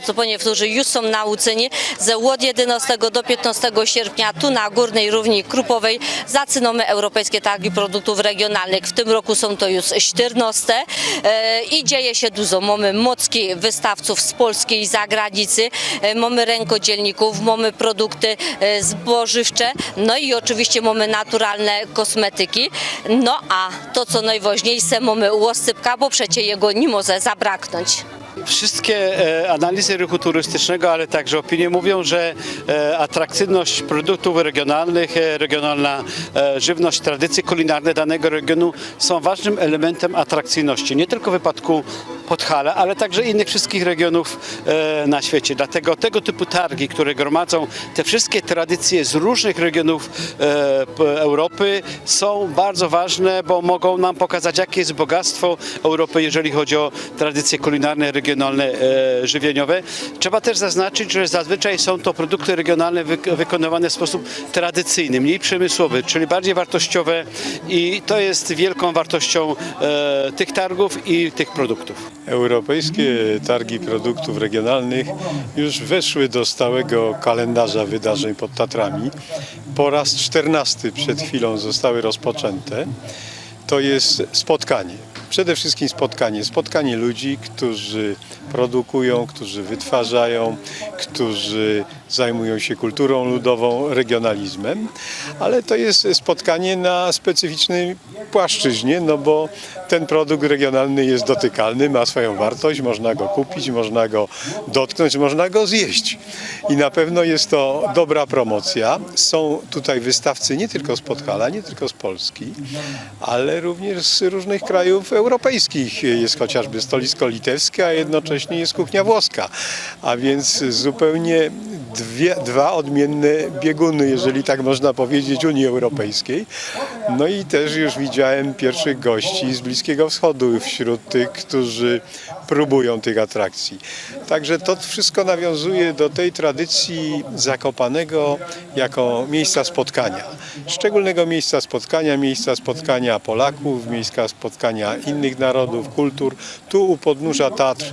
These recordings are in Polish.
co niektórzy już są nauczeni, że od 11 do 15 sierpnia tu na Górnej Równi Krupowej zaczynamy Europejskie Targi Produktów Regionalnych. W tym roku są to już 14 e, i dzieje się dużo. Mamy mocki wystawców z Polski i zagranicy, e, mamy rękodzielników, mamy produkty e, zbożywcze, no i oczywiście mamy naturalne kosmetyki. No a to co najważniejsze, mamy łosypka, bo przecie jego nie może zabraknąć. Wszystkie e, analizy ruchu turystycznego, ale także opinie mówią, że e, atrakcyjność produktów regionalnych, e, regionalna żywność, tradycje kulinarne danego regionu są ważnym elementem atrakcyjności. Nie tylko w wypadku Podhala, ale także innych wszystkich regionów e, na świecie. Dlatego tego typu targi, które gromadzą te wszystkie tradycje z różnych regionów e, Europy są bardzo ważne, bo mogą nam pokazać, jakie jest bogactwo Europy, jeżeli chodzi o tradycje kulinarne, regionalne, e, żywieniowe. Trzeba też zaznaczyć, że zazwyczaj są to produkty regionalne wyk- wykonywane w sposób tradycyjny, mniej przemysłowy, czyli bardziej wartościowe i to jest wielką wartością tych targów i tych produktów. Europejskie targi produktów regionalnych już weszły do stałego kalendarza wydarzeń pod Tatrami. Po raz 14 przed chwilą zostały rozpoczęte. To jest spotkanie. Przede wszystkim spotkanie. Spotkanie ludzi, którzy produkują, którzy wytwarzają, którzy zajmują się kulturą ludową, regionalizmem, ale to jest spotkanie na specyficznej płaszczyźnie, no bo ten produkt regionalny jest dotykalny, ma swoją wartość, można go kupić, można go dotknąć, można go zjeść. I na pewno jest to dobra promocja. Są tutaj wystawcy nie tylko z Podhala, nie tylko z Polski, ale również z różnych krajów europejskich. Jest chociażby stolisko litewskie, a jednocześnie jest kuchnia włoska. A więc zupełnie dwie, dwa odmienne bieguny, jeżeli tak można powiedzieć, Unii Europejskiej. No i też już widziałem pierwszych gości z Bliskiego Wschodu wśród tych, którzy próbują tych atrakcji. Także to wszystko nawiązuje do tej tradycji Zakopanego jako miejsca spotkania. Szczególnego miejsca spotkania, miejsca spotkania Polaków, miejsca spotkania innych narodów, kultur. Tu u podnóża Tatr,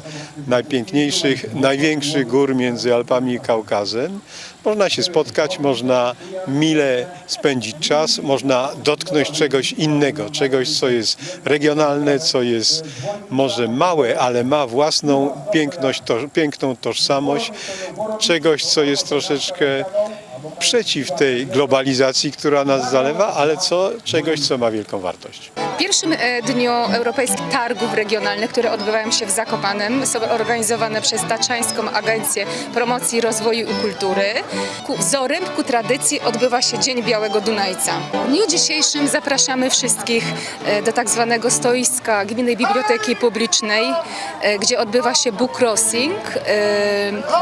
najpiękniejszych, największych gór między Alpami i Kaukazem. Można się spotkać, można mile spędzić czas, można dotknąć czegoś innego, czegoś, co jest regionalne, co jest może małe, ale ma własną piękność, to, piękną tożsamość, czegoś, co jest troszeczkę przeciw tej globalizacji, która nas zalewa, ale co, czegoś, co ma wielką wartość. Pierwszym e, dniu Europejskich Targów Regionalnych, które odbywają się w Zakopanem, są organizowane przez Taczańską Agencję Promocji Rozwoju i Kultury. Ku wzorem, ku tradycji odbywa się Dzień Białego Dunajca. W dniu dzisiejszym zapraszamy wszystkich e, do tak zwanego stoiska Gminnej Biblioteki Publicznej, e, gdzie odbywa się book crossing,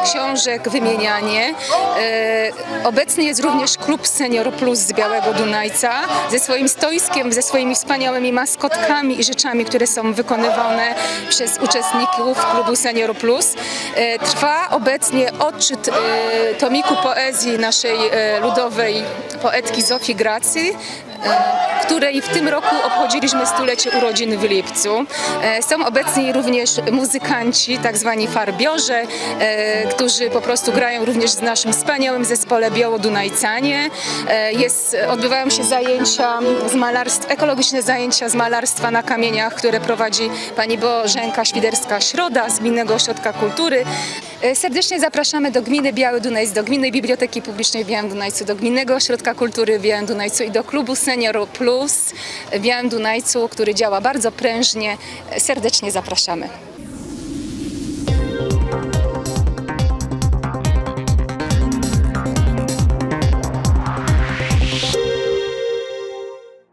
książek, wymienianie. Obecny jest również klub Senior Plus z Białego Dunajca ze swoim stoiskiem, ze swoimi wspaniałymi maskotkami i rzeczami, które są wykonywane przez uczestników klubu Senior Plus. E, Trwa obecnie odczyt e, tomiku poezji naszej e, ludowej poetki Zofii Gracy, e, której w tym roku obchodziliśmy stulecie urodzin w lipcu. E, Są obecni również muzykanci, tak zwani farbiorze, którzy po prostu grają również w naszym wspaniałym zespole Białodunajcanie. E, Jest, odbywają się zajęcia z malarstw, ekologiczne zajęcia z malarstwa na kamieniach, które prowadzi pani Bożenka Świderska-Środa z Gminnego Ośrodka Kultury. E, Serdecznie zapraszamy do Gminy Biały Dunajc, do Gminnej Biblioteki Publicznej w Białym Dunajcu, do Gminnego Ośrodka Kultury w Białym Dunajcu i do klubu Senior Plus w Białym Dunajcu, który działa bardzo prężnie. E, Serdecznie zapraszamy.